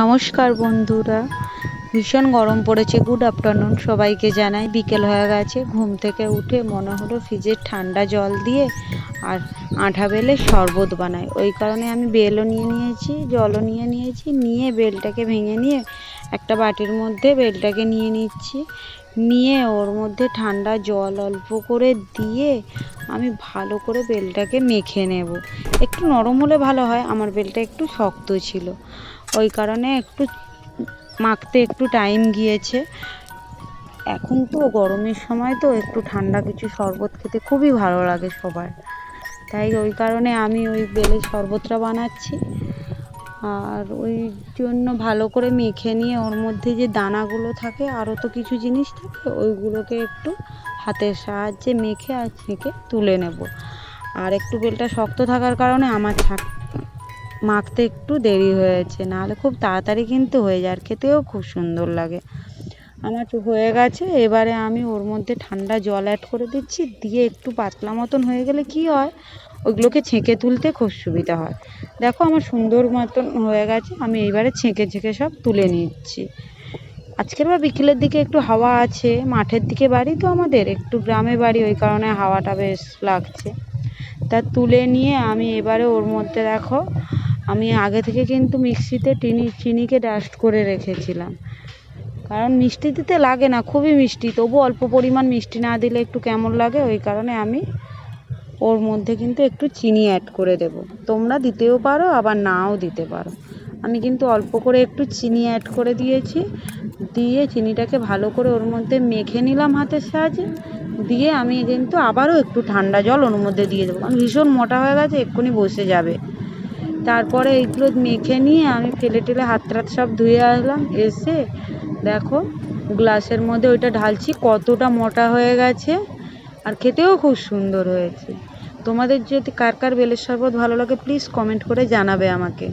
নমস্কার বন্ধুরা। ভীষণ গরম পড়েছে। গুড আফটারনুন সবাইকে জানাই। বিকেল হয়ে গেছে। ঘুম থেকে উঠে মনে হলো ফ্রিজের ঠান্ডা জল দিয়ে আর আঠা বেলে শরবত বানাই। ওই কারণে আমি বেলও নিয়ে নিয়েছি, জলও নিয়ে নিয়েছি। নিয়ে বেলটাকে ভেঙে নিয়ে একটা বাটির মধ্যে বেলটাকে নিয়ে নিচ্ছি। নিয়ে ওর মধ্যে ঠান্ডা জল অল্প করে দিয়ে আমি ভালো করে বেলটাকে মেখে নেব। একটু নরম হলে ভালো হয়, আমার বেলটা একটু শক্ত ছিল। ওই কারণে একটু মাখতে একটু টাইম গিয়েছে। এখন তো গরমের সময় তো একটু ঠান্ডা কিছু শরবত খেতে খুবই ভালো লাগে সবার। তাই ওই কারণে আমি ওই বেলের শরবতটা বানাচ্ছি। আর ওই জন্য ভালো করে মেখে নিয়ে ওর মধ্যে যে দানাগুলো থাকে, আরও তো কিছু জিনিস থাকে, ওইগুলোকে একটু হাতের সাহায্যে মেখে আর ছেঁকে তুলে নেব। আর একটু বেলটা শক্ত থাকার কারণে আমার ছাক মাখতে একটু দেরি হয়েছে, নাহলে খুব তাড়াতাড়ি কিন্তু হয়ে যায়, আর খেতেও খুব সুন্দর লাগে। আমার হয়ে গেছে, এবারে আমি ওর মধ্যে ঠান্ডা জল অ্যাড করে দিচ্ছি, দিয়ে একটু পাতলা মতন হয়ে গেলে কি হয় ওইগুলোকে ছেঁকে তুলতে খুব সুবিধা হয়। দেখো আমার সুন্দর মতন হয়ে গেছে, আমি এইবারে ছেঁকে ছেঁকে সব তুলে নিচ্ছি। আজকের বা বিকেলের দিকে একটু হাওয়া আছে, মাঠের দিকে বাড়ি তো আমাদের, একটু গ্রামে বাড়ি, ওই কারণে হাওয়াটা বেশ লাগছে। তা তুলে নিয়ে আমি এবারে ওর মধ্যে দেখো, আমি আগে থেকে কিন্তু মিক্সিতে চিনি চিনিকে ডাস্ট করে রেখেছিলাম। কারণ মিষ্টি দিতে লাগে না, খুবই মিষ্টি, তবু অল্প পরিমাণ মিষ্টি না দিলে একটু কেমন লাগে, ওই কারণে আমি ওর মধ্যে কিন্তু একটু চিনি অ্যাড করে দেব। তোমরা দিতেও পারো, আবার নাও দিতে পারো। আমি কিন্তু অল্প করে একটু চিনি অ্যাড করে দিয়েছি। দিয়ে চিনিটাকে ভালো করে ওর মধ্যে মেখে নিলাম হাতের সাহায্যে। দিয়ে আমি কিন্তু আবারও একটু ঠান্ডা জল ওর মধ্যে দিয়ে দেবো। কারণ ভীষণ মোটা হয়ে গেছে, এক্ষুনি বসে যাবে। তারপরে এইগুলো মেখে নিয়ে আমি ফেলে টেলে হাত টাত সব ধুয়ে আসলাম এসে দেখো গ্লাসের মধ্যে ওইটা ঢালছি, কতটা মোটা হয়ে গেছে। আর খেতেও খুব সুন্দর হয়েছে। তোমাদের যদি কার কার বেলের শরবত ভালো লাগে প্লিজ কমেন্ট করে জানাবে আমাকে।